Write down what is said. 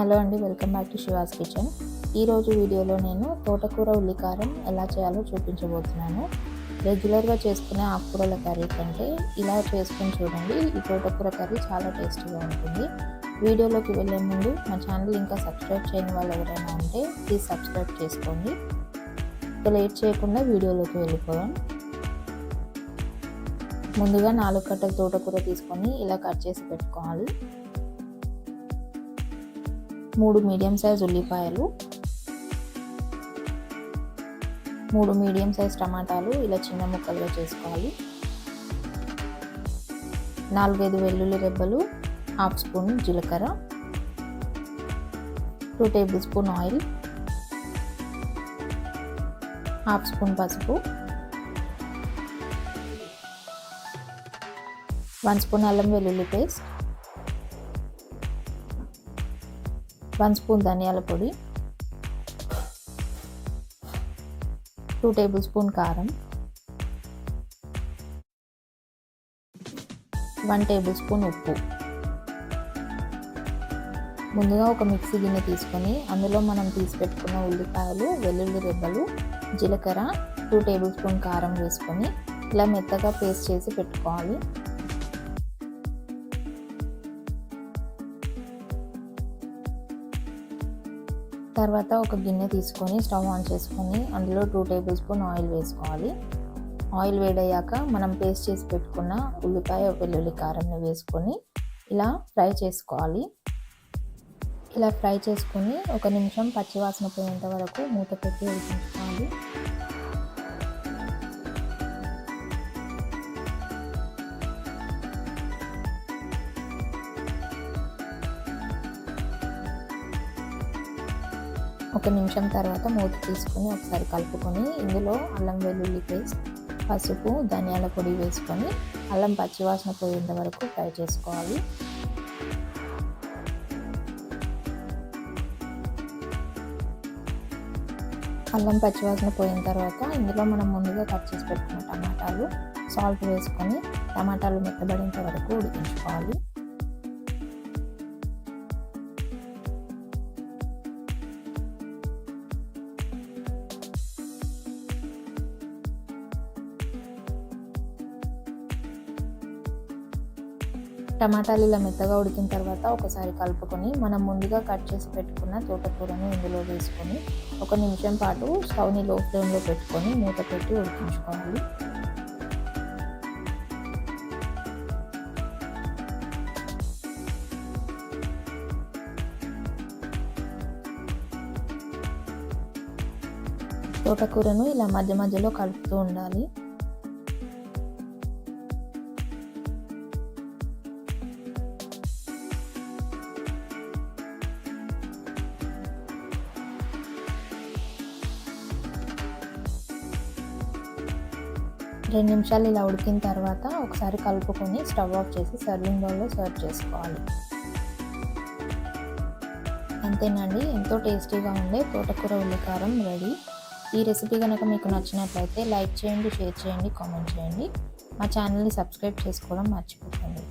Hello అండి welcome back to Shiva's kitchen. ఈరోజు వీడియోలో నేను తోటకూర ఉల్లికారం ఎలా చేయాలో చూపించబోతున్నాను. రెగ్యులర్గా చేసుకునే ఆకుకూరల కర్రీ కంటే ఇలా చేసుకుని చూడండి ఈ తోటకూర కర్రీ చాలా టేస్టీగా ఉంటుంది. వీడియోలోకి వెళ్ళే ముందు మా ఛానల్ ఇంకా సబ్స్క్రైబ్ చేయని వాళ్ళు ఎవరైనా ఉంటే ప్లీజ్ సబ్స్క్రైబ్ చేసుకోండి. ఇక లేట్ చేయకుండా వీడియోలోకి వెళ్ళిపోదాం. ముందుగా నాలుగు కట్టల తోటకూర తీసుకొని ఇలా కట్ చేసి పెట్టుకోవాలి. మూడు మీడియం సైజ్ ఉల్లిపాయలు మూడు మీడియం సైజ్ టమాటాలు ఇలా చిన్న ముక్కలుగా చేసుకోవాలి. నాలుగైదు వెల్లుల్లి రెబ్బలు హాఫ్ స్పూన్ జీలకర్ర two tablespoon oil half spoon పసుపు వన్ స్పూన్ అల్లం వెల్లుల్లి పేస్ట్ వన్ స్పూన్ ధనియాల పొడి టూ టేబుల్ స్పూన్ కారం వన్ టేబుల్ స్పూన్ ఉప్పు. ముందుగా ఒక మిక్సీ గిన్నె తీసుకొని అందులో మనం తీసి పెట్టుకున్న ఉల్లిపాయలు వెల్లుల్లి రెబ్బలు జీలకర్ర టూ టేబుల్ స్పూన్ కారం వేసుకొని ఇలా మెత్తగా పేస్ట్ చేసి పెట్టుకోవాలి. తర్వాత ఒక గిన్నె తీసుకొని స్టవ్ ఆన్ చేసుకొని అందులో టూ టేబుల్ స్పూన్ ఆయిల్ వేసుకోవాలి. ఆయిల్ వేడయ్యాక మనం పేస్ట్ చేసి పెట్టుకున్న ఉల్లిపాయ వెల్లుల్లి కారంని వేసుకొని ఇలా ఫ్రై చేసుకోవాలి. ఇలా ఫ్రై చేసుకొని ఒక నిమిషం పచ్చివాసన పోయేంత వరకు మూత పెట్టి ఉడికించుకోవాలి. ఒక నిమిషం తర్వాత మూత తీసుకొని ఒకసారి కలుపుకొని ఇందులో అల్లం వెల్లుల్లి పేస్ట్ పసుపు ధనియాల పొడి వేసుకొని అల్లం పచ్చివాసన పోయేంత వరకు ఫ్రై చేసుకోవాలి. అల్లం పచ్చివాసన పోయిన తర్వాత ఇందులో మనం ముందుగా కట్ చేసి పెట్టుకున్న టమాటాలు సాల్ట్ వేసుకొని టమాటాలు మెత్తబడేంత వరకు ఉడికించుకోవాలి. టమాటాలు ఇలా మెత్తగా ఉడికిన తర్వాత ఒకసారి కలుపుకొని మనం ముందుగా కట్ చేసి పెట్టుకున్న తోటకూరను ఇందులో వేసుకొని ఒక నిమిషం పాటు స్టవ్ని లో ఫ్లేమ్లో పెట్టుకొని మూత పెట్టి ఉడికించుకోవాలి. తోటకూరను ఇలా మధ్య మధ్యలో కలుపుతూ ఉండాలి. రెండు నిమిషాలు ఇలా ఉడికిన తర్వాత ఒకసారి కలుపుకొని స్టవ్ ఆఫ్ చేసి సర్వింగ్ బౌల్లో సర్వ్ చేసుకోవాలి. అంతేనండి ఎంతో టేస్టీగా ఉండే తోటకూర ఉల్లికారం రెడీ. ఈ రెసిపీ కనుక మీకు నచ్చినట్లయితే లైక్ చేయండి షేర్ చేయండి కామెంట్ చేయండి. మా ఛానల్ని సబ్స్క్రైబ్ చేసుకోవడం మర్చిపోకండి.